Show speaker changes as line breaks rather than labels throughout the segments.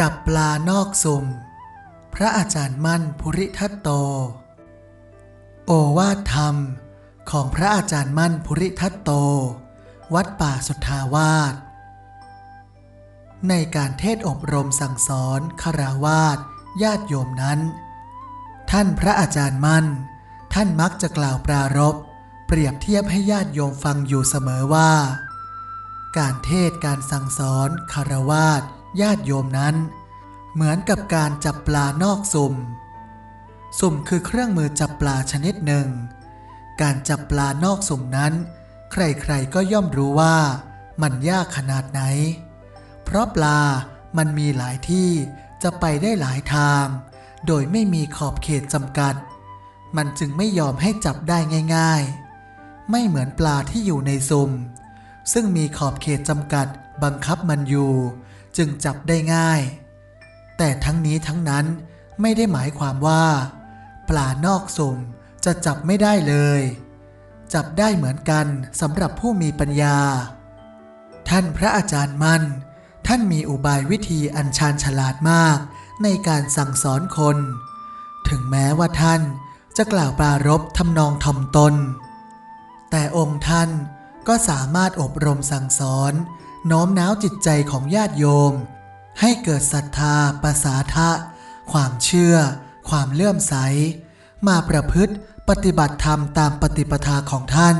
จับปลานอกสุ่ม พระอาจารย์มั่นภูริทัตโต โอวาทธรรมของพระอาจารย์มั่นภูริทัตโต วัดป่าสุทธาวาส ในการเทศอบรมสั่งสอนคาราวาสญาติโยมนั้น ท่านพระอาจารย์มั่น ท่านมักจะกล่าวปรารภเปรียบเทียบให้ญาติโยมฟังอยู่เสมอว่า การเทศการสั่งสอนคารวาส ญาติโยมนั้น เหมือนกับการจับปลานอกสุ่ม สุ่มคือเครื่องมือจับปลาชนิดหนึ่ง การจับปลานอกสุ่มนั้น ใครๆก็ย่อมรู้ว่ามันยากขนาดไหน เพราะปลามันมีหลายที่จะไปได้หลายทาง โดยไม่มีขอบเขตจำกัด มันจึงไม่ยอมให้จับได้ง่าย ๆ ไม่เหมือนปลาที่อยู่ในสุ่ม ซึ่งมีขอบเขตจำกัดบังคับมันอยู่ จึงจับได้ง่าย แต่ทั้งนี้ทั้งนั้นไม่ได้หมายความว่า ปลานอกสุ่มจะจับไม่ได้เลย จับได้เหมือนกันสำหรับผู้มีปัญญา ท่านพระอาจารย์มั่น ท่านมีอุบายวิธีอันชาญฉลาดมากในการสั่งสอนคน ถึงแม้ว่าท่านจะกล่าวปรารบทำนองทอมตน แต่องค์ท่านก็สามารถอบรมสั่งสอน โน้มน้าวจิตใจของญาติโยม ให้เกิดศรัทธาประสาทะ ความเชื่อ ความเลื่อมใส มาประพฤติปฏิบัติธรรมตามปฏิปทาของท่าน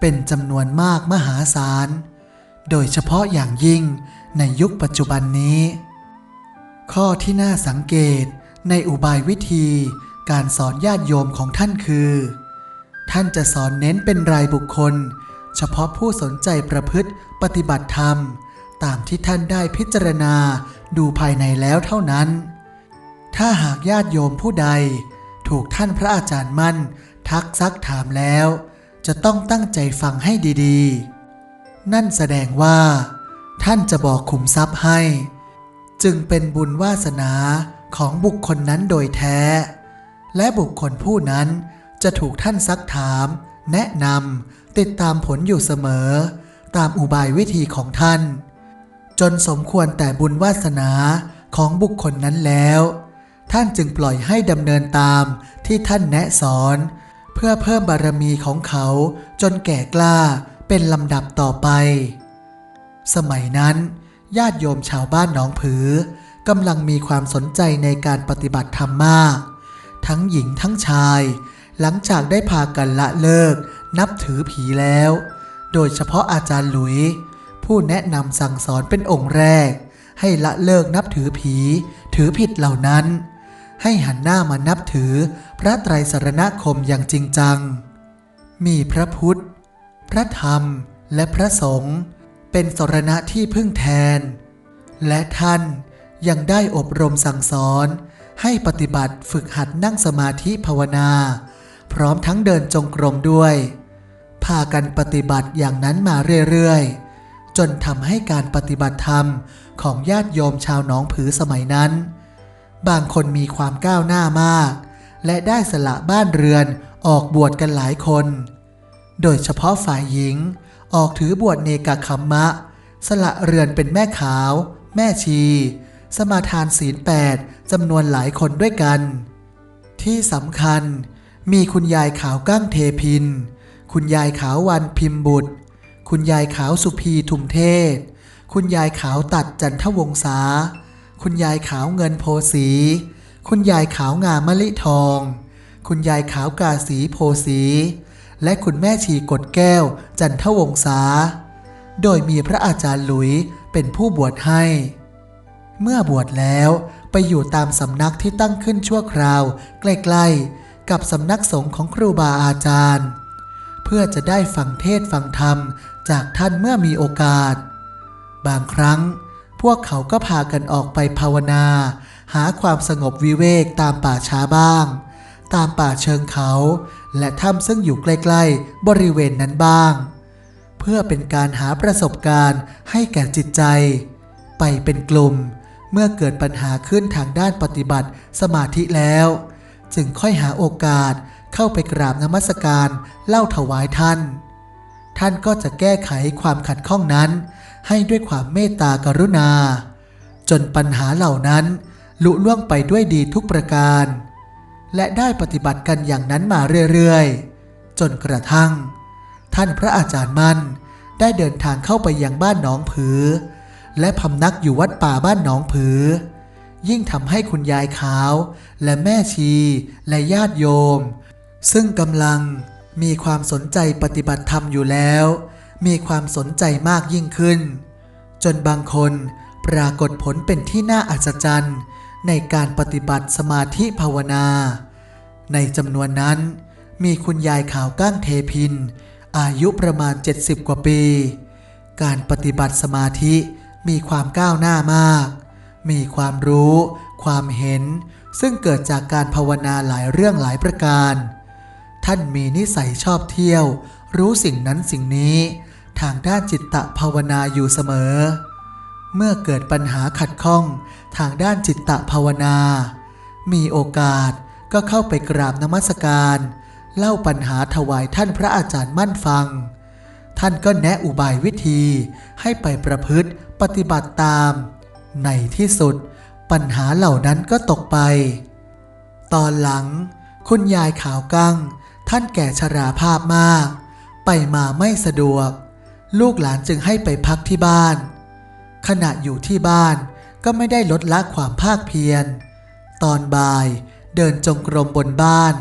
เป็นจำนวนมากมหาศาล โดยเฉพาะอย่างยิ่งในยุคปัจจุบันนี้ ข้อที่น่าสังเกตในอุบายวิธีการสอนญาติโยมของท่านคือ ท่านจะสอนเน้นเป็นรายบุคคล เฉพาะผู้สนใจประพฤติปฏิบัติธรรม ตามที่ท่านได้พิจารณาดูภายในแล้วเท่านั้น ถ้าหากญาติโยมผู้ใด ถูกท่านพระอาจารย์มั่น ทักซักถามแล้ว จะต้องตั้งใจฟังให้ดีๆ นั่นแสดงว่า ท่านจะบอกขุมทรัพย์ให้ จึงเป็นบุญวาสนาของบุคคลนั้นโดยแท้ และบุคคลผู้นั้นจะถูกท่านซักถาม แนะนำติดตามผลอยู่เสมอ ตามอุบายวิธีของท่าน จนสมควรแต่บุญวาสนาของบุคคลนั้นแล้ว ท่านจึงปล่อยให้ดำเนินตามที่ท่านแนะสอน เพื่อเพิ่มบารมีของเขาจนแก่กล้าเป็นลำดับต่อไป สมัยนั้น ญาติโยมชาวบ้านหนองผือกำลังมีความสนใจในการปฏิบัติธรรมมาก ทั้งหญิงทั้งชาย หลังจากได้พากันละเลิก นับถือผีแล้ว โดยเฉพาะอาจารย์หลุย ผู้แนะนำสั่งสอนเป็นองค์แรก ให้ละเลิกนับถือผี ถือผิดเหล่านั้น ให้หันหน้ามานับถือพระไตรสรณคมอย่างจริงจัง มีพระพุทธ พระธรรมและพระสงฆ์เป็นสรณะที่พึ่งแทน และท่านยังได้อบรมสั่งสอนให้ปฏิบัติฝึกหัดนั่งสมาธิภาวนา พร้อมทั้งเดินจงกรมด้วย พากันปฏิบัติอย่างนั้นมาเรื่อยๆ จนทำให้การปฏิบัติธรรมของญาติโยมชาวหนองผือสมัยนั้น บางคนมีความก้าวหน้ามาก และได้สละบ้านเรือนออกบวชกันหลายคน โดยเฉพาะฝ่ายหญิงออกถือบวชเนกขัมมะ สละเรือนเป็นแม่ขาว แม่ชี สมาทานศีลแปดจำนวนหลายคนด้วยกัน ที่สำคัญ มีคุณยายขาวก้างเทพิน คุณยายขาววันพิมพ์บุตร คุณยายขาวสุพีทุมเทศ คุณยายขาวตัดจันทวงศาคุณยายขาวเงินโพสี คุณยายขาวงามมะลิทอง คุณยายขาวกาสีโพสี และคุณแม่ชีกดแก้วจันทวงศาโดยมีพระอาจารย์หลุยเป็นผู้บวชให้ เมื่อบวชแล้วไปอยู่ตามสำนักที่ตั้งขึ้นชั่วคราว ใกล้ๆ กับสำนักสงฆ์ของครูบาอาจารย์ เพื่อจะได้ฟังเทศฟังธรรมจากท่านเมื่อมีโอกาส บางครั้งพวกเขาก็พากันออกไปภาวนา หาความสงบวิเวกตามป่าช้าบ้าง ตามป่าเชิงเขา และถ้ำซึ่งอยู่ใกล้ ๆ บริเวณนั้นบ้าง เพื่อเป็นการหาประสบการณ์ให้แก่จิตใจ ไปเป็นกลุ่มเมื่อเกิดปัญหาขึ้นทางด้านปฏิบัติสมาธิแล้ว จึงค่อยหาโอกาสเข้าไปกราบนมัสการเล่าถวายท่าน ท่านก็จะแก้ไขความขัดข้องนั้น ให้ด้วยความเมตตากรุณา จนปัญหาเหล่านั้นลุล่วงไปด้วยดีทุกประการ และได้ปฏิบัติกันอย่างนั้นมาเรื่อยๆ จนกระทั่ง ท่านพระอาจารย์มั่นได้เดินทางเข้าไปยังบ้านหนองผือ และพำนักอยู่วัดป่าบ้านหนองผือ ยิ่งทำให้คุณยายขาว และแม่ชีและญาติโยม ซึ่งกำลังมีความสนใจปฏิบัติธรรมอยู่แล้ว มีความสนใจมากยิ่งขึ้น จนบางคนปรากฏผลเป็นที่น่าอัศจรรย์ในการปฏิบัติสมาธิภาวนา ในจำนวนนั้น มีคุณยายขาวก้างเทพิน อายุประมาณ 70 กว่าปี การปฏิบัติสมาธิมีความก้าวหน้ามาก มีความรู้ ความเห็น ซึ่งเกิดจากการภาวนาหลายเรื่องหลายประการ ท่านมีนิสัยชอบเที่ยว รู้สิ่งนั้นสิ่งนี้ ทางด้านจิตตภาวนาอยู่เสมอ เมื่อเกิดปัญหาขัดข้อง ทางด้านจิตตภาวนา มีโอกาสก็เข้าไปกราบนมัสการ เล่าปัญหาถวายท่านพระอาจารย์มั่นฟัง ท่านก็แนะอุบายวิธีให้ไปประพฤติปฏิบัติตาม ในที่สุดปัญหาเหล่านั้นก็ตกไป ตอนหลัง คุณยายขาวกั้ง ท่านแก่ชราภาพมาก ไปมาไม่สะดวก ลูกหลานจึงให้ไปพักที่บ้าน ขณะอยู่ที่บ้านก็ไม่ได้ลดละความภาคเพียร ตอนบ่ายเดินจงกรมบนบ้าน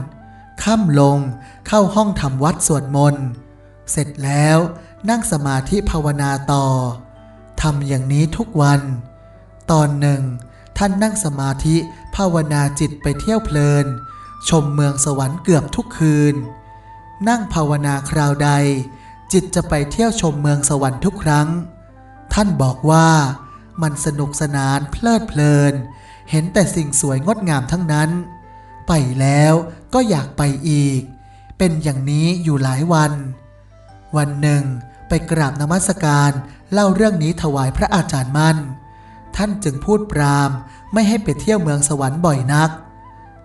ค่ำลงเข้าห้องทำวัดสวดมนต์ เสร็จแล้วนั่งสมาธิภาวนาต่อทำอย่างนี้ทุกวัน ตอนหนึ่ง ท่านนั่งสมาธิภาวนาจิตไปเที่ยวเพลิน ชมเมืองสวรรค์เกือบทุกคืน นั่งภาวนาคราวใด จิตจะไปเที่ยวชมเมืองสวรรค์ทุกครั้ง ท่านบอกว่ามันสนุกสนานเพลิดเพลิน เห็นแต่สิ่งสวยงดงามทั้งนั้น ไปแล้วก็อยากไปอีก เป็นอย่างนี้อยู่หลายวัน วันหนึ่ง ไปกราบนมัสการเล่าเรื่องนี้ถวายพระอาจารย์มั่น ท่านจึงพูดปรามไม่ให้ไปเที่ยวเมืองสวรรค์บ่อยนัก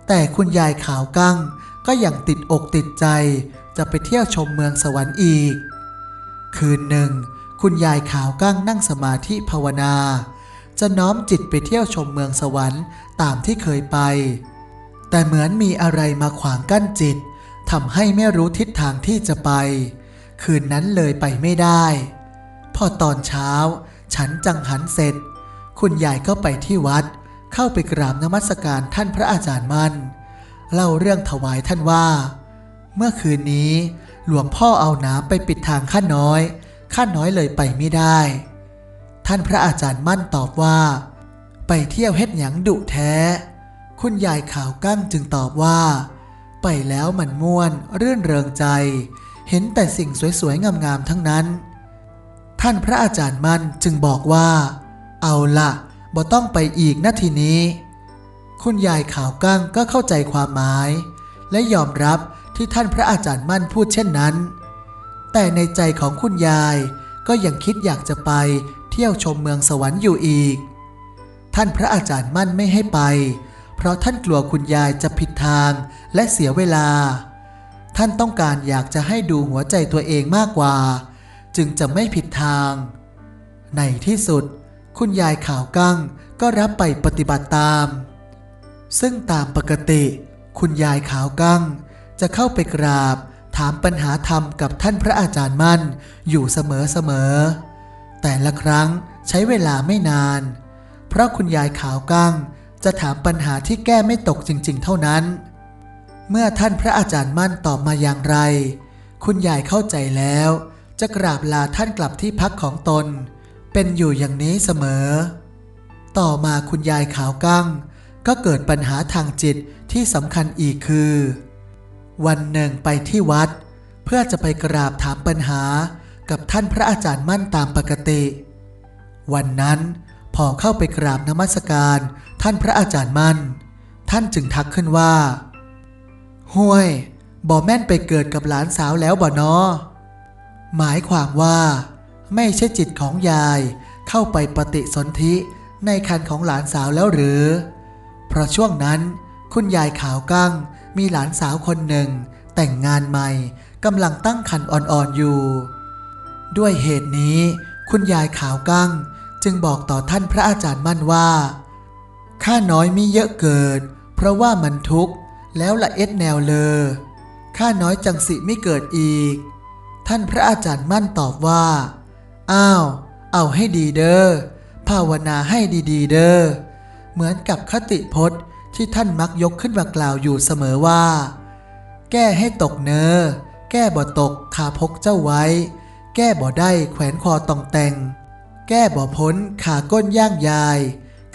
แต่คุณยายขาวกั้งก็ยังติดอกติดใจจะไปเที่ยวชมเมืองสวรรค์อีก คืนหนึ่ง คุณยายขาวกั้งนั่งสมาธิภาวนา จะน้อมจิตไปเที่ยวชมเมืองสวรรค์ตามที่เคยไป แต่เหมือนมีอะไรมาขวางกั้นจิตทำให้ไม่รู้ทิศทางที่จะไป คืนนั้นเลยไปไม่ได้ พอตอนเช้า ฉันจังหันเสร็จ คุณยายก็ไปที่วัด เข้าไปกราบนมัสการท่านพระอาจารย์มั่น เล่าเรื่องถวายท่านว่า เมื่อคืนนี้ หลวงพ่อเอาน้ำไปปิดทางข้าน้อย ข้าน้อยเลยไปไม่ได้ ท่านพระอาจารย์มั่นตอบว่า ไปเที่ยวเฮ็ดหยังดุแท้ คุณยายขาวกั้งจึงตอบว่า ไปแล้วมันม่วนรื่นเริงใจ เห็นแต่สิ่งสวยๆงามๆทั้งนั้น ท่านพระอาจารย์มั่นจึงบอกว่า เอาละบ่ต้องไปอีกนาทีนี้ คุณยายขาวกั้งก็เข้าใจความหมาย และยอมรับที่ท่านพระอาจารย์มั่นพูดเช่นนั้น แต่ในใจของคุณยายก็ยังคิดอยากจะไปเที่ยวชมเมืองสวรรค์อยู่อีก ท่านพระอาจารย์มั่นไม่ให้ไป เพราะท่านกลัวคุณยายจะผิดทางและเสียเวลา ท่านต้องการอยากจะให้ดูหัวใจตัวเองมากกว่า จึงจะไม่ผิดทาง ในที่สุด คุณยายขาวกั้งก็รับไปปฏิบัติตาม ซึ่งตามปกติ คุณยายขาวกั้ง จะเข้าไปกราบ ถามปัญหาธรรมกับท่านพระอาจารย์มั่นอยู่เสมอๆ แต่ละครั้งใช้เวลาไม่นาน เพราะคุณยายขาวกั้ง จะถามปัญหาที่แก้ไม่ตกจริง ๆ เท่านั้น เมื่อท่านพระอาจารย์มั่นตอบมาอย่างไร คุณยายเข้าใจแล้ว จะกราบลาท่านกลับที่พักของตน เป็นอยู่อย่างนี้เสมอ ต่อมาคุณยายขาวกั้ง ก็เกิดปัญหาทางจิตที่สำคัญอีกคือ วันหนึ่งไปที่วัด เพื่อจะไปกราบถามปัญหากับท่านพระอาจารย์มั่นตามปกติ วันนั้นพอเข้าไปกราบนมัสการ ท่านพระอาจารย์มั่น ท่านจึงทักขึ้นว่าห้วยบ่แม่นไปเกิดกับหลานสาวแล้วบ่นอหมายความว่า ไม่ใช่จิตของยาย เข้าไปปฏิสนธิในคันของหลานสาวแล้วหรือ เพราะช่วงนั้น คุณยายขาวกั้งมีหลานสาวคนหนึ่ง แต่งงานใหม่กำลังตั้งคันอ่อนๆอยู่ ด้วยเหตุนี้ คุณยายขาวกั้งจึงบอกต่อท่านพระอาจารย์มั่นว่าข้าน้อยมีเยอะเกิดเพราะว่ามันทุกข์แล้วละเอ็ดแนวเลอข้าน้อยจังสิไม่เกิดอีก ท่านพระอาจารย์มั่นตอบว่า อ้าว เอาให้ดีเด้อ ภาวนาให้ดีๆ เด้อ เหมือนกับคติพจน์ที่ท่านมักยกขึ้นมากล่าวอยู่เสมอว่า แก้ให้ตกเนอแก้บ่ตกขาพกเจ้าไว้ แก้บ่ได้แขวนคอตองแต่ง แก้บ่พ้นขาก้นย่างยาย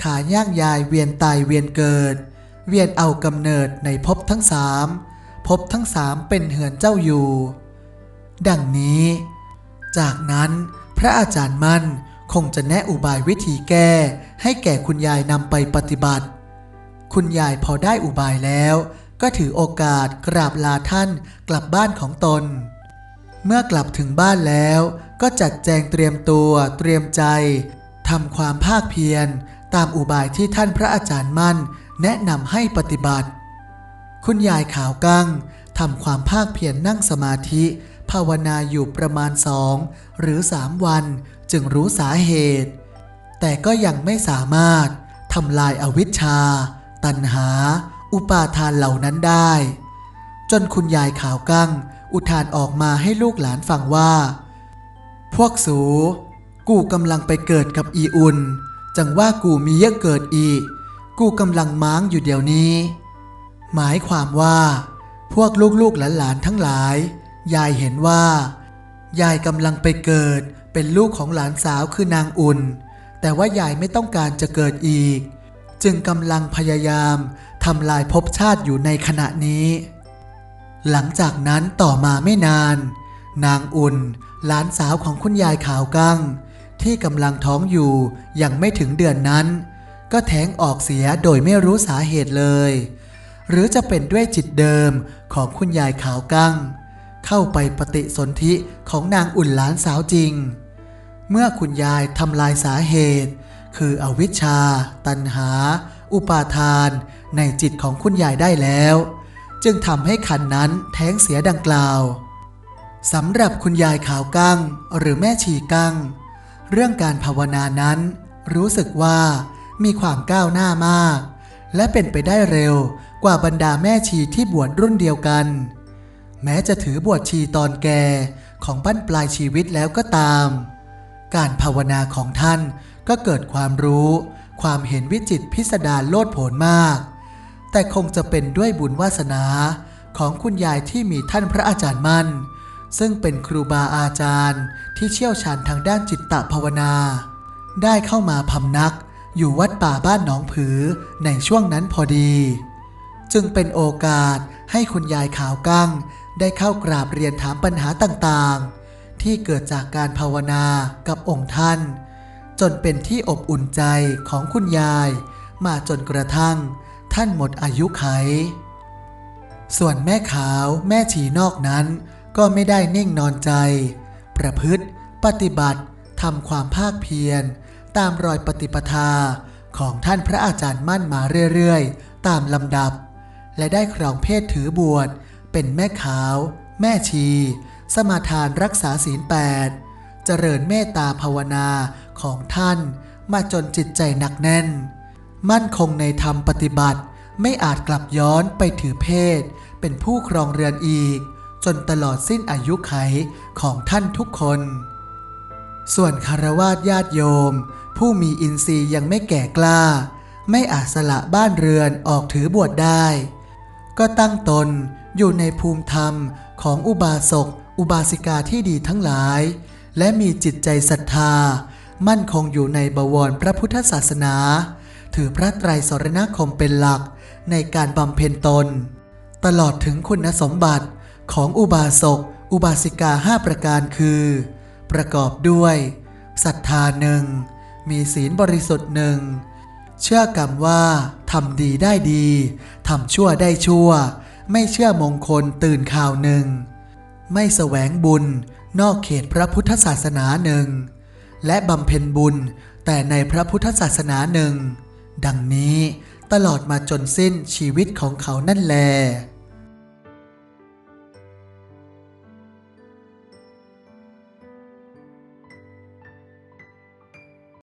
ขาย่างยายเวียนตายเวียนเกิด เวียนเอากำเนิดในภพทั้งสามภพทั้งสามเป็นเหือนเจ้าอยู่ ดังนี้ จากนั้น ระอาจารย์มั่นคงจะแนะอุบายวิธีแก้ ให้แก่คุณยายนำไปปฏิบัติ คุณยายพอได้อุบายแล้ว ก็ถือโอกาสกราบลาท่านกลับบ้านของตน เมื่อกลับถึงบ้านแล้ว ก็จัดแจงเตรียมตัวเตรียมใจทำความภาคเพียร ตามอุบายที่ท่านพระอาจารย์มั่น แนะนำให้ปฏิบัติ คุณยายขาวกังทำความภาคเพียรนั่งสมาธิ ภาวนาอยู่ประมาณสองหรือสามวันจึงรู้สาเหตุ แต่ก็ยังไม่สามารถทำลายอาวิชชา ตัณหา อุปาทานเหล่านั้นได้ จนคุณยายขาวกั้ง อุทานออกมาให้ลูกหลานฟังว่า พวกสู กูกำลังไปเกิดกับอีอุนจังว่ากูมีเยอะเกิดอีก กูกำลังม้างอยู่เดี๋ยวนี้ หมายความว่า พวกลูกๆหลานๆทั้งหลาย ยายเห็นว่า ยายกำลังไปเกิดเป็นลูกของหลานสาวคือนางอุ่น แต่ว่ายายไม่ต้องการจะเกิดอีก จึงกำลังพยายามทำลายภพชาติอยู่ในขณะนี้ หลังจากนั้นต่อมาไม่นาน นางอุ่น หลานสาวของคุณยายขาวกั้ง ที่กำลังท้องอยู่ยังไม่ถึงเดือนนั้น ก็แท้งออกเสียโดยไม่รู้สาเหตุเลย หรือจะเป็นด้วยจิตเดิมของคุณยายขาวกั้ง เข้าไปปฏิสนธิของนางอุ่นหลานสาวจริง เมื่อคุณยายทำลายสาเหตุ คืออวิชชา ตัณหา อุปาทาน ในจิตของคุณยายได้แล้ว จึงทำให้ขันนั้นแท้งเสียดังกล่าวสำหรับคุณยายขาวกั้งหรือแม่ชีกั้ง เรื่องการภาวนานั้น รู้สึกว่ามีความก้าวหน้ามาก และเป็นไปได้เร็วกว่าบรรดาแม่ชีที่บวชรุ่นเดียวกัน แม้จะถือบวชชีตอนแก่ของบั้นปลายชีวิตแล้วก็ตาม การภาวนาของท่านก็เกิดความรู้ ความเห็นวิจิตพิสดารโลดโผนมาก แต่คงจะเป็นด้วยบุญวาสนาของคุณยายที่มีท่านพระอาจารย์มั่น ซึ่งเป็นครูบาอาจารย์ที่เชี่ยวชาญทางด้านจิตตภาวนา ได้เข้ามาพำนักอยู่วัดป่าบ้านหนองผือในช่วงนั้นพอดี จึงเป็นโอกาสให้คุณยายขาวกั้ง ได้เข้ากราบเรียนถามปัญหาต่างๆ ที่เกิดจากการภาวนากับองค์ท่าน จนเป็นที่อบอุ่นใจของคุณยาย มาจนกระทั่ง ท่านหมดอายุไข ส่วนแม่ขาวแม่ฉีนอกนั้น ก็ไม่ได้นิ่งนอนใจ ประพฤติปฏิบัติทำความภาคเพียร ตามรอยปฏิปทาของท่านพระอาจารย์มั่นมาเรื่อยๆ ตามลำดับ และได้ครองเพศถือบวช เป็นแม่ขาว แม่ชี สมาทานรักษาศีลแปดเจริญเมตตาภาวนาของท่าน มาจนจิตใจหนักแน่น มั่นคงในธรรมปฏิบัติไม่อาจกลับย้อนไปถือเพศ เป็นผู้ครองเรือนอีก จนตลอดสิ้นอายุไขของท่านทุกคน ส่วนคารวาสญาติโยม ผู้มีอินทรีย์ยังไม่แก่กล้า ไม่อาจสละบ้านเรือนออกถือบวชได้ ก็ตั้งตน อยู่ในภูมิธรรมของอุบาสก อุบาสิกาที่ดีทั้งหลาย และมีจิตใจศรัทธา มั่นคงอยู่ในบวรพระพุทธศาสนา ถือพระไตรสรณคมเป็นหลักในการบำเพ็ญตน ตลอดถึงคุณสมบัติของอุบาสก อุบาสิกาห้าประการคือ ประกอบด้วยศรัทธาหนึ่งมีศีลบริสุทธิ์หนึ่งเชื่อกรรมว่าทำดีได้ดีทำชั่วได้ชั่ว ไม่เชื่อมงคลตื่นข่าวหนึ่ง ไม่แสวงบุญนอกเขตพระพุทธศาสนาหนึ่ง และบำเพ็ญบุญแต่ในพระพุทธศาสนาหนึ่ง ดังนี้ตลอดมาจนสิ้นชีวิตของเขานั่นแล